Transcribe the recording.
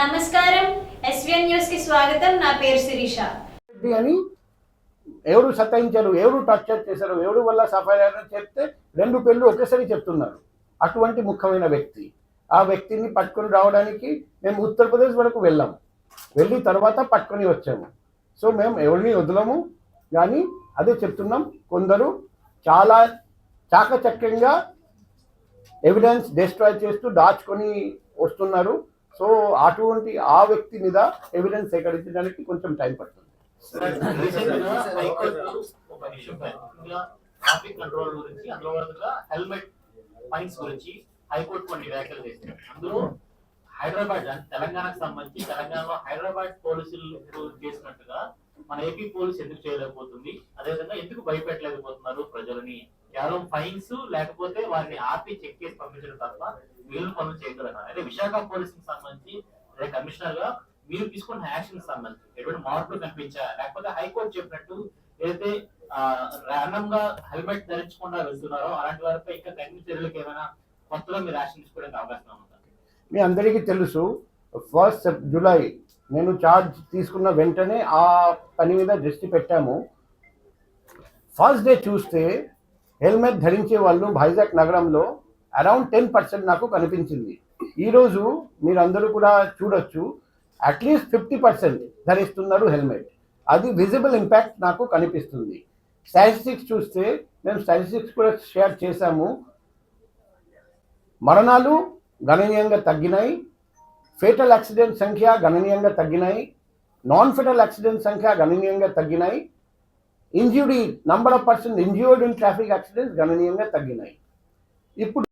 నమస్కారం. ఎస్విఎన్ న్యూస్కి స్వాగతం. నా పేరు శిరీష. రెడ్డి అని ఎవరు సతాయించారు? ఎవరు టార్చర్ చేశారు? ఎవరు వల్ల సఫర్ చెప్తే రెండు పేర్లు ఒకేసారి చెప్తున్నారు. అటువంటి ముఖ్యమైన వ్యక్తి. ఆ వ్యక్తిని పట్టుకొని రావడానికి మేము ఉత్తరప్రదేశ్ వరకు వెళ్ళాము వెళ్ళి తర్వాత పట్టుకొని వచ్చాము. సో మేము ఎవరిని వదలము. కానీ అదే చెప్తున్నాం. కొందరు చాలా చాకచక్యంగా ఎవిడెన్స్ డిస్ట్రాయ్ చేస్తూ దాచుకొని వస్తున్నారు. సో అటువంటి ఆ వ్యక్తి మీద ఎవిడెన్స్ సేకరించడానికి కొంచెం టైం పడుతుంది. ట్రాఫిక్ కంట్రోల్ గురించి అందులో హెల్మెట్ ఫైన్స్ గురించి హైకోర్టు కొన్ని వ్యాఖ్యలు చేసింది అందులో హైదరాబాద్ తెలంగాణకు సంబంధించి తెలంగాణలో హైదరాబాద్ పోలీసులు చేసినట్టుగా మన ఏపీ పోలీస్ ఎందుకు చేయలేకపోతుంది? అదేవిధంగా ఎందుకు భయపెట్టలేకపోతున్నారు ప్రజలని? కేవలం ఫైన్స్ లేకపోతే వారిని ఆపి చెక్ చేసి పంపించడం తప్ప మిగిలిన పనులు చేయగలరా? అంటే విశాఖ పోలీస్కి సంబంధించి అదే కమిషనర్గా మీరు తీసుకున్న యాక్షన్ సంబంధించి ఎటువంటి మార్పులు కనిపించా? లేకపోతే హైకోర్టు చెప్పినట్టు ఏదైతే ర్యాండమ్గా హెల్మెట్ ధరించకుండా వెళ్తున్నారో అలాంటి వారిపై ఇంకా కఠిన చర్యలకు ఏమైనా కొత్తగా మీరు యాక్షన్ తీసుకోవడానికి అవకాశం ఉందా? మీ అందరికీ తెలుసు ఫస్ట్ జూలై నేను చార్జ్ తీసుకున్న వెంటనే ఆ పని మీద దృష్టి పెట్టాము. ఫస్ట్ డే చూస్తే హెల్మెట్ ధరించే వాళ్ళు వైజాగ్ నగరంలో అరౌండ్ టెన్ పర్సెంట్ నాకు కనిపించింది. ఈరోజు మీరందరూ కూడా చూడొచ్చు అట్లీస్ట్ ఫిఫ్టీ పర్సెంట్ ధరిస్తున్నారు హెల్మెట్. అది విజిబుల్ ఇంపాక్ట్ నాకు కనిపిస్తుంది. స్టాటిస్టిక్స్ చూస్తే మేము స్టాటిస్టిక్స్ కూడా షేర్ చేశాము. మరణాలు గణనీయంగా తగ్గినాయి. ఫేటల్ యాక్సిడెంట్ సంఖ్య గణనీయంగా తగ్గినాయి. నాన్ ఫెటల్ యాక్సిడెంట్ సంఖ్య గణనీయంగా తగ్గినాయి. Injury number of person injured in traffic accidents గణనీయంగా తగ్గినాయి. ఇప్పుడు